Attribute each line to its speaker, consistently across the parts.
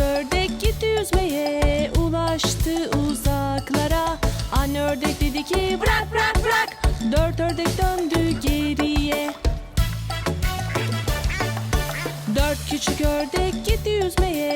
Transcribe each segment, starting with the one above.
Speaker 1: ördek gitti yüzmeye Ulaştı uzaklara. Anne ördek dedi ki bırak bırak bırak. Dört ördek döndü geriye. Dört küçük ördek gitti yüzmeye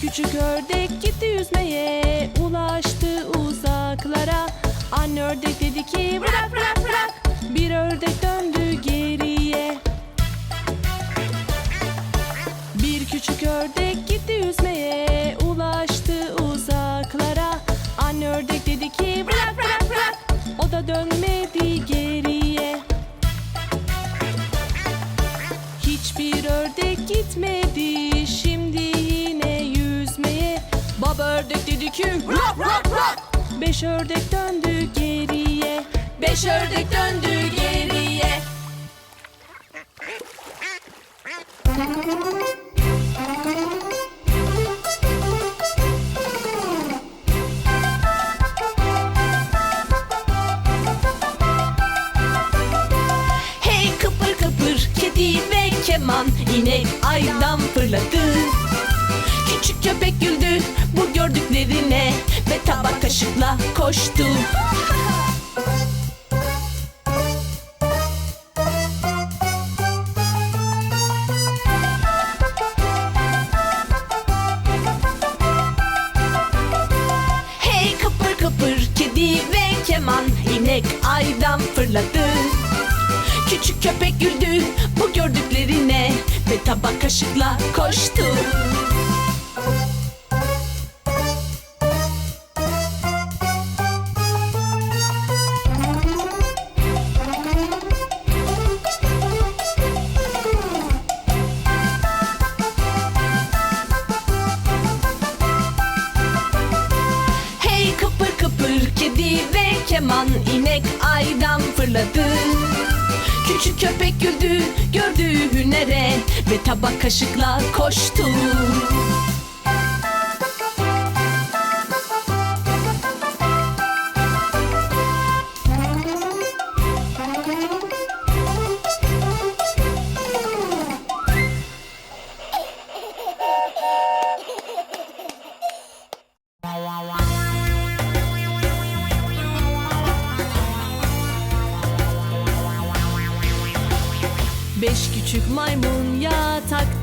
Speaker 1: küçük ördek gitti yüzmeye. Ulaştı uzaklara. Anne ördek dedi ki bırak bırak bırak. Bir ördek döndü küm Rop rop rop Beş ördek döndü geriye. Beş ördek döndü geriye. Hey kıpır kıpır kedi ve keman. İnek aydan fırladı. Küçük köpek güldü gördüklerine Ve tabak kaşıkla koştu. Hey kıpır kıpır kedi ve keman inek aydan fırladı. Küçük köpek güldü bu gördüklerine Ve tabak kaşıkla koştu köpek güldü gördüğü hünere Ve tabak kaşıkla koştu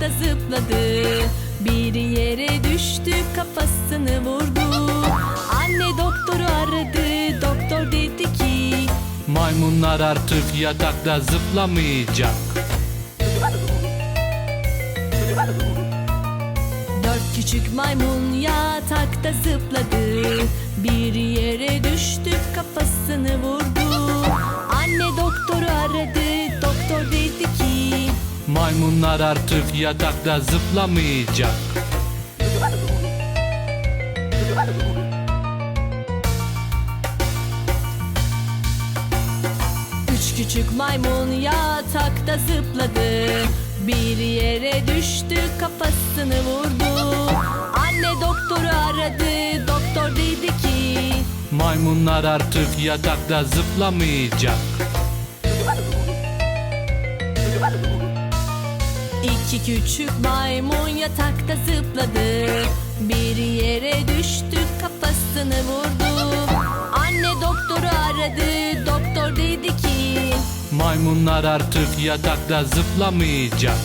Speaker 1: yatakta zıpladı. Biri yere düştü kafasını vurdu. Anne doktoru aradı Doktor dedi ki
Speaker 2: Maymunlar artık yatakta zıplamayacak.
Speaker 1: Dört küçük maymun yatakta zıpladı. Bir yere düştü kafasını vurdu. Anne doktoru aradı Doktor dedi ki
Speaker 2: Maymunlar artık yatakta zıplamayacak.
Speaker 1: Üç küçük maymun yatakta zıpladı Bir yere düştü kafasını vurdu Anne doktoru aradı Doktor dedi ki
Speaker 2: Maymunlar artık yatakta zıplamayacak.
Speaker 1: İki küçük maymun yatakta zıpladı. Bir yere düştü kafasını vurdu. Anne doktoru aradı Doktor dedi ki
Speaker 2: Maymunlar artık yatakta zıplamayacak.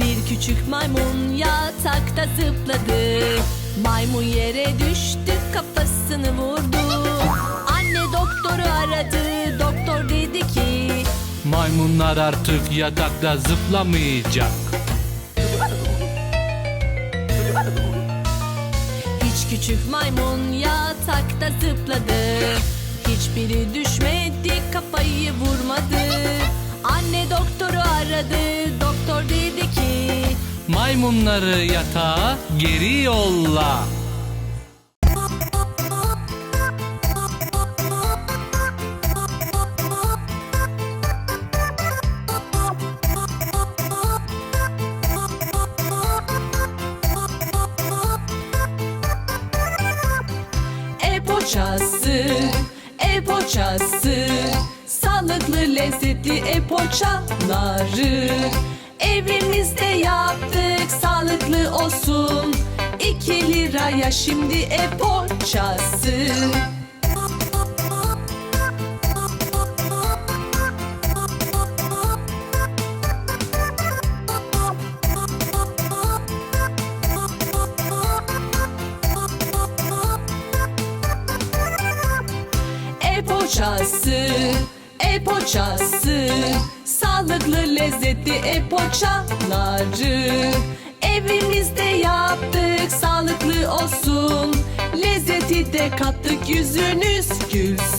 Speaker 1: Bir küçük maymun yatakta zıpladı. Maymun yere düştü kafasını vurdu doktoru aradı Doktor dedi ki
Speaker 2: Maymunlar artık yatakta zıplamayacak.
Speaker 1: Hiç küçük maymun yatakta zıpladı Hiçbiri düşmedi kafayı vurmadı Anne doktoru aradı Doktor dedi ki
Speaker 2: Maymunları yatağa geri yolla.
Speaker 1: Poğaçası, e poğaçası Sağlıklı lezzetli e poğaçaları Evimizde yaptık. Sağlıklı olsun. İki liraya şimdi e poğaçası poğaçası, e poğaçası Sağlıklı lezzetli e poğaçaları Evimizde yaptık. Sağlıklı olsun Lezzeti de kattık yüzünüz gülsün